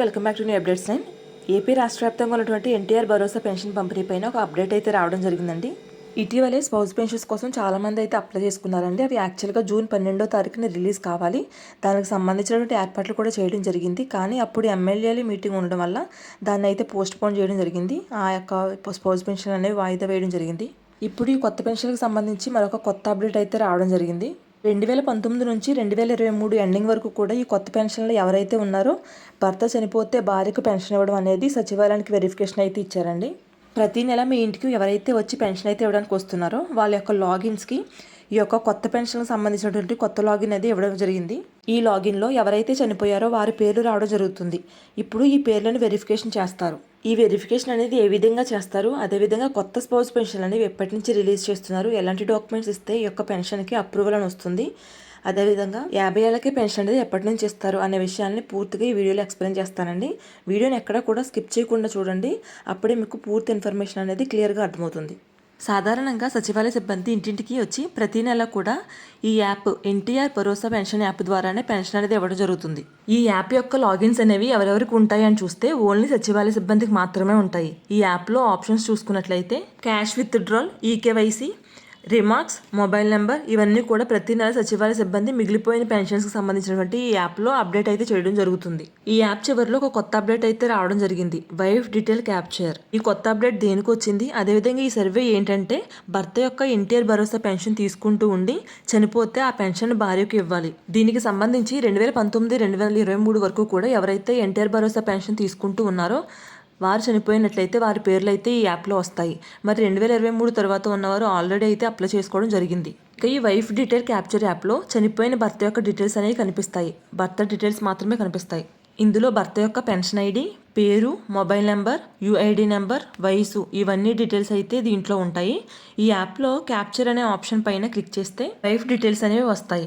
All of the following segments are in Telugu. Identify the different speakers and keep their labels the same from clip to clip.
Speaker 1: Welcome back to new updates nine AP రాష్ట్ర వ్యాప్తంగా ఉన్నటువంటి ఎన్టీఆర్ భరోసా పెన్షన్ పంపిణీ పైన ఒక అప్డేట్ అయితే రావడం జరిగిందండి. ఇటీవలే స్పౌస్ పెన్షన్స్ కోసం చాలామంది అయితే అప్లై చేసుకున్నారండి. అవి యాక్చువల్గా జూన్ పన్నెండో తారీఖున రిలీజ్ కావాలి. దానికి సంబంధించినటువంటి ఏర్పాట్లు కూడా చేయడం జరిగింది. కానీ అప్పుడు ఎమ్మెల్యేలు మీటింగ్ ఉండడం వల్ల దాన్ని అయితే పోస్ట్ పోన్ చేయడం జరిగింది. ఆ యొక్క స్పౌస్ పెన్షన్ అనేవి వాయిదా వేయడం జరిగింది. ఇప్పుడు ఈ కొత్త పెన్షన్కి సంబంధించి మరొక కొత్త అప్డేట్ అయితే రావడం జరిగింది. రెండు వేల పంతొమ్మిది నుంచి రెండు వేల ఇరవై మూడు ఎండింగ్ వరకు కూడా ఈ కొత్త పెన్షన్లు ఎవరైతే ఉన్నారో భర్త చనిపోతే భార్యకు పెన్షన్ ఇవ్వడం అనేది సచివాలయానికి వెరిఫికేషన్ అయితే ఇచ్చారండి. ప్రతి నెల మీ ఇంటికి ఎవరైతే వచ్చి పెన్షన్ అయితే ఇవ్వడానికి వస్తున్నారో వాళ్ళ యొక్క లాగిన్స్కి ఈ యొక్క కొత్త పెన్షన్కి సంబంధించినటువంటి కొత్త లాగిన్ అనేది ఇవ్వడం జరిగింది. ఈ లాగిన్లో ఎవరైతే చనిపోయారో వారి పేర్లు రావడం జరుగుతుంది. ఇప్పుడు ఈ పేర్లను వెరిఫికేషన్ చేస్తారు. ఈ వెరిఫికేషన్ అనేది ఏ విధంగా చేస్తారు? అదేవిధంగా కొత్త స్పౌస్ పెన్షన్ అనేవి ఎప్పటి నుంచి రిలీజ్ చేస్తున్నారు? ఎలాంటి డాక్యుమెంట్స్ ఇస్తే ఈ యొక్క పెన్షన్కి అప్రూవల్ అని వస్తుంది? అదేవిధంగా యాభై ఏళ్ళకే పెన్షన్ అనేది ఎప్పటి నుంచి ఇస్తారు అనే విషయాన్ని పూర్తిగా ఈ వీడియోలో ఎక్స్ప్లెయిన్ చేస్తానండి. వీడియోని ఎక్కడ కూడా స్కిప్ చేయకుండా చూడండి. అప్పుడే మీకు పూర్తి ఇన్ఫర్మేషన్ అనేది క్లియర్గా అర్థమవుతుంది. సాధారణంగా సచివాలయ సిబ్బంది ఇంటింటికి వచ్చి ప్రతి నెల కూడా ఈ యాప్ ఎన్టీఆర్ భరోసా పెన్షన్ యాప్ ద్వారానే పెన్షన్ అనేది ఇవ్వడం జరుగుతుంది. ఈ యాప్ యొక్క లాగిన్స్ అనేవి ఎవరెవరికి ఉంటాయి అని చూస్తే ఓన్లీ సచివాలయ సిబ్బందికి మాత్రమే ఉంటాయి. ఈ యాప్లో ఆప్షన్స్ చూసుకున్నట్లయితే cash withdrawal eKYC remarks mobile number ఇవన్నీ కూడా ప్రతి నెల సచివాలయ సిబ్బంది మిగిలిపోయిన పెన్షన్స్కి సంబంధించినటువంటి ఈ యాప్లో అప్డేట్ అయితే చేయడం జరుగుతుంది. ఈ యాప్ చివరిలో ఒక కొత్త అప్డేట్ అయితే రావడం జరిగింది. Wife detail capture. ఈ కొత్త అప్డేట్ దేనికి వచ్చింది? అదేవిధంగా ఈ సర్వే ఏంటంటే భర్త యొక్క ఎన్టీఆర్ భరోసా పెన్షన్ తీసుకుంటూ ఉండి చనిపోతే ఆ పెన్షన్ భార్యకు ఇవ్వాలి. దీనికి సంబంధించి రెండు వేల పంతొమ్మిది రెండు వేల ఇరవై మూడు వరకు కూడా ఎవరైతే ఎన్టీఆర్ భరోసా పెన్షన్ తీసుకుంటూ ఉన్నారో వారు చనిపోయినట్లయితే వారి పేర్లు అయితే ఈ యాప్లో వస్తాయి. మరి రెండు వేల ఇరవై మూడు తర్వాత ఉన్నవారు ఆల్రెడీ అయితే అప్లై చేసుకోవడం జరిగింది. ఇక ఈ వైఫ్ డీటెయిల్ క్యాప్చర్ యాప్లో చనిపోయిన భర్త యొక్క డీటెయిల్స్ అనేవి కనిపిస్తాయి. భర్త డీటెయిల్స్ మాత్రమే కనిపిస్తాయి. ఇందులో భర్త యొక్క పెన్షన్ ఐడి పేరు మొబైల్ నెంబర్ యుఐడి నెంబర్ వయసు ఇవన్నీ డీటెయిల్స్ అయితే దీంట్లో ఉంటాయి. ఈ యాప్లో క్యాప్చర్ అనే ఆప్షన్ పైన క్లిక్ చేస్తే వైఫ్ డీటెయిల్స్ అనేవి వస్తాయి.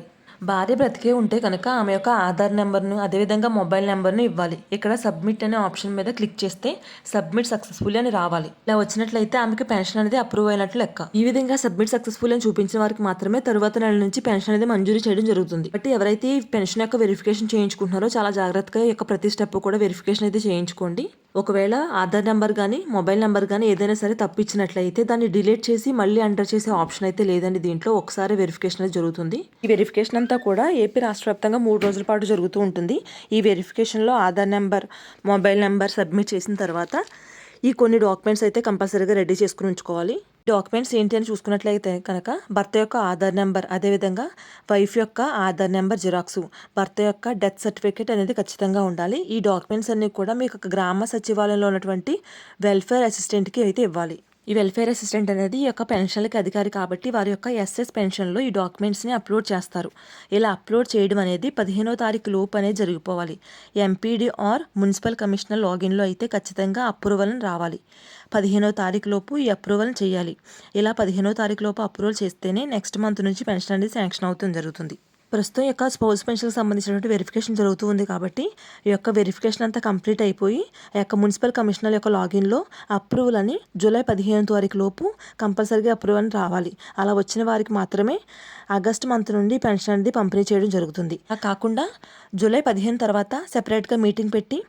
Speaker 1: భార్య బ్రతికే ఉంటే కనుక ఆమె యొక్క ఆధార్ నెంబర్ను అదేవిధంగా మొబైల్ నెంబర్ను ఇవ్వాలి. ఇక్కడ సబ్మిట్ అనే ఆప్షన్ మీద క్లిక్ చేస్తే సబ్మిట్ సక్సెస్ఫుల్ అని రావాలి. ఇలా వచ్చినట్లయితే ఆమెకి పెన్షన్ అనేది అప్రూవ్ అయినట్లు లెక్క. ఈ విధంగా సబ్మిట్ సక్సెస్ఫుల్ అని చూపించిన వారికి మాత్రమే తరువాత నెల నుంచి పెన్షన్ అనేది మంజూరు చేయడం జరుగుతుంది. బట్ ఎవరైతే ఈ పెన్షన్ యొక్క వెరిఫికేషన్ చేయించుకుంటున్నారో చాలా జాగ్రత్తగా యొక్క ప్రతి స్టెప్ కూడా వెరిఫికేషన్ అయితే చేయించుకోండి. ఒకవేళ ఆధార్ నెంబర్ కానీ మొబైల్ నెంబర్ కానీ ఏదైనా సరే తప్పించినట్లయితే దాన్ని డిలీట్ చేసి మళ్ళీ ఎంటర్ చేసే ఆప్షన్ అయితే లేదండి దీంట్లో. ఒకసారి వెరిఫికేషన్ జరుగుతుంది. ఈ వెరిఫికేషన్ అంతా కూడా ఏపీ రాష్ట్ర వ్యాప్తంగా మూడు రోజుల పాటు జరుగుతూ ఉంటుంది. ఈ వెరిఫికేషన్లో Aadhaar number mobile number submit చేసిన తర్వాత ఈ కొన్ని డాక్యుమెంట్స్ అయితే కంపల్సరీగా రెడీ చేసుకుని ఉంచుకోవాలి. డాక్యుమెంట్స్ ఏంటి అని చూసుకున్నట్లయితే కనుక భర్త యొక్క ఆధార్ నెంబర్ అదేవిధంగా వైఫ్ యొక్క ఆధార్ నెంబర్ జిరాక్స్ భర్త యొక్క డెత్ సర్టిఫికేట్ అనేది ఖచ్చితంగా ఉండాలి. ఈ డాక్యుమెంట్స్ అన్నీ కూడా మీకు గ్రామ సచివాలయంలో ఉన్నటువంటి వెల్ఫేర్ అసిస్టెంట్కి అయితే ఇవ్వాలి. ఈ వెల్ఫేర్ అసిస్టెంట్ అనేది ఈ యొక్క పెన్షన్లకి అధికారి కాబట్టి వారి యొక్క ఎస్ఎస్ పెన్షన్లో ఈ డాక్యుమెంట్స్ని అప్లోడ్ చేస్తారు. ఇలా అప్లోడ్ చేయడం అనేది పదిహేనో తారీఖు లోపు అనేది జరిగిపోవాలి ఎంపీడీ ఆర్ మున్సిపల్ కమిషనర్ లాగిన్లో అయితే ఖచ్చితంగా అప్రూవల్ రావాలి. పదిహేనో తారీఖు లోపు ఈ అప్రూవల్ చేయాలి. ఇలా పదిహేనో తారీఖు లోపు అప్రూవల్ చేస్తేనే నెక్స్ట్ మంత్ నుంచి పెన్షన్ అనేది శాంక్షన్ అవుతుంది జరుగుతుంది. ప్రస్తుతం యొక్క స్పౌస్ పెన్షన్కి సంబంధించినటువంటి వెరిఫికేషన్ జరుగుతూ ఉంది కాబట్టి ఈ యొక్క వెరిఫికేషన్ అంతా కంప్లీట్ అయిపోయి ఆ యొక్క మున్సిపల్ కమిషనర్ యొక్క లాగిన్లో అప్రూవల్ అని జూలై పదిహేను తారీఖు లోపు కంపల్సరీగా అప్రూవల్ అని రావాలి. అలా వచ్చిన వారికి మాత్రమే ఆగస్ట్ మంత్ నుండి పెన్షన్ అనేది పంపిణీ చేయడం జరుగుతుంది. కాకుండా జూలై పదిహేను తర్వాత సెపరేట్గా మీటింగ్ పెట్టి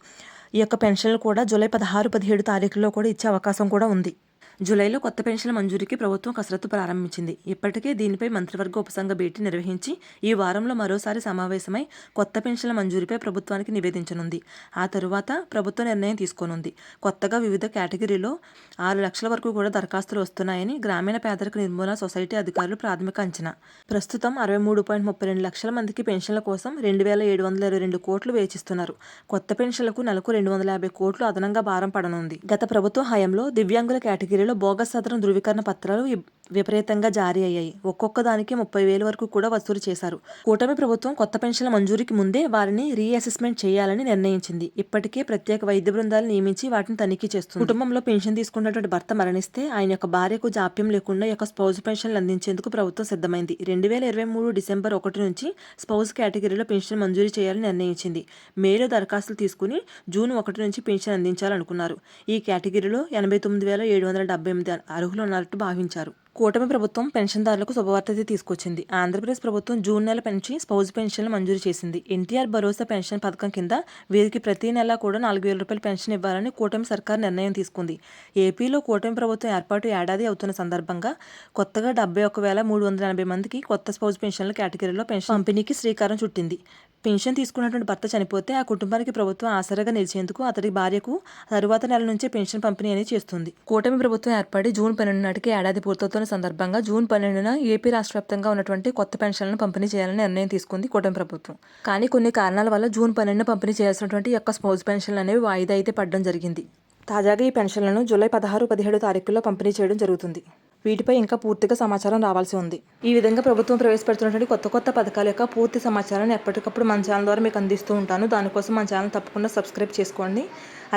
Speaker 1: ఈ యొక్క పెన్షన్లు కూడా జూలై పదహారు పదిహేడు తారీఖులో కూడా ఇచ్చే అవకాశం కూడా ఉంది. జూలైలో కొత్త పెన్షన్ల మంజూరీకి ప్రభుత్వం కసరత్తు ప్రారంభించింది. ఇప్పటికే దీనిపై మంత్రివర్గ ఉపసంఘ భేటీ నిర్వహించి ఈ వారంలో మరోసారి సమావేశమై కొత్త పెన్షన్ల మంజూరీపై ప్రభుత్వానికి నివేదించనుంది. ఆ తరువాత ప్రభుత్వ నిర్ణయం తీసుకోనుంది. కొత్తగా వివిధ కేటగిరీలో ఆరు లక్షల వరకు కూడా దరఖాస్తులు వస్తున్నాయని గ్రామీణ పేదరిక నిర్మూలన సొసైటీ అధికారులు ప్రాథమిక అంచనా. ప్రస్తుతం అరవై మూడు పాయింట్ ముప్పై రెండు లక్షల మందికి పెన్షన్ల కోసం రెండు వేల ఏడు వందల ఇరవై రెండు కోట్లు వేచిస్తున్నారు. కొత్త పెన్షన్లకు నెలకు రెండు వందల యాభై కోట్లు అదనంగా భారం పడనుంది. గత ప్రభుత్వ హయాంలో దివ్యాంగుల కేటగిరీలో బోగస్ అదనం ధృవీకరణ పత్రాలు విపరీతంగా జారీ అయ్యాయి. ఒక్కొక్క దానికి ముప్పై వేల వరకు కూడా వసూలు చేశారు. కూటమి ప్రభుత్వం కొత్త పెన్షన్ల మంజూరికి ముందే వారిని రీఅసెస్మెంట్ చేయాలని నిర్ణయించింది. ఇప్పటికే ప్రత్యేక వైద్య బృందాలు నియమించి వాటిని తనిఖీ చేస్తుంది కుటుంబంలో పెన్షన్ తీసుకున్నటువంటి భర్త మరణిస్తే ఆయన యొక్క భార్యకు జాప్యం లేకుండా యొక్క స్పౌజ్ పెన్షన్లు అందించేందుకు ప్రభుత్వం సిద్ధమైంది. రెండు వేల ఇరవై మూడు డిసెంబర్ ఒకటి నుంచి స్పౌజ్ కేటగిరీలో పెన్షన్ మంజూరు చేయాలని నిర్ణయించింది. మేలో దరఖాస్తులు తీసుకుని జూన్ ఒకటి నుంచి పెన్షన్ అందించాలనుకున్నారు. ఈ కేటగిరీలో ఎనభై తొమ్మిది వేల ఏడు వందల డెబ్బై ఎనిమిది అర్హులు ఉన్నట్టు భావించారు. కూటమి ప్రభుత్వం పెన్షన్దారులకు శుభవార్త తీసుకొచ్చింది. ఆంధ్రప్రదేశ్ ప్రభుత్వం జూన్ నెల పెంచి స్పౌజ్ పెన్షన్లు మంజూరు చేసింది. ఎన్టీఆర్ భరోసా పెన్షన్ పథకం కింద వీరికి ప్రతి నెల కూడా నాలుగు వేల రూపాయల పెన్షన్ ఇవ్వాలని కూటమి సర్కార్ నిర్ణయం తీసుకుంది. ఏపీలో కూటమి ప్రభుత్వం ఏర్పాటు ఏడాది అవుతున్న సందర్భంగా కొత్తగా డెబ్బై ఒక వేల మూడు వందల ఎనభై మందికి కొత్త స్పౌజ్ పెన్షన్ల కేటగిరీలో పెన్షన్ పంపిణీకి శ్రీకారం చుట్టింది. పెన్షన్ తీసుకున్నటువంటి భర్త చనిపోతే ఆ కుటుంబానికి ప్రభుత్వం ఆసరాగా నిలిచేందుకు అతడి భార్యకు తరువాత నెల నుంచే పెన్షన్ పంపిణీ అనేది చేస్తుంది. కూటమి ప్రభుత్వం ఏర్పడి జూన్ పన్నెండు నాటికి ఏడాది పూర్తవుతున్న సందర్భంగా జూన్ పన్నెండున ఏపీ రాష్ట్ర వ్యాప్తంగా ఉన్నటువంటి కొత్త పెన్షన్లను పంపిణీ చేయాలని నిర్ణయం తీసుకుంది కూటమి ప్రభుత్వం. కానీ కొన్ని కారణాల వల్ల జూన్ పన్నెండున పంపిణీ చేయాల్సినటువంటి యొక్క స్పౌజ్ పెన్షన్లు అనేవి వాయిదా అయితే పడడం జరిగింది. తాజాగా ఈ పెన్షన్లను జూలై పదహారు పదిహేడు తారీఖుల్లో పంపిణీ చేయడం జరుగుతుంది. వీటిపై ఇంకా పూర్తిగా సమాచారం రావాల్సి ఉంది. ఈ విధంగా ప్రభుత్వం ప్రవేశపెడుతున్నటువంటి కొత్త కొత్త పథకాల యొక్క పూర్తి సమాచారాన్ని ఎప్పటికప్పుడు మన ఛానల్ ద్వారా మీకు అందిస్తూ ఉంటాను. దానికోసం మన ఛానల్ తప్పకుండా సబ్స్క్రైబ్ చేసుకోండి.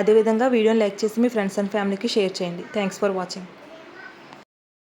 Speaker 1: అదేవిధంగా వీడియోని లైక్ చేసి మీ ఫ్రెండ్స్ అండ్ ఫ్యామిలీకి షేర్ చేయండి. Thanks for watching.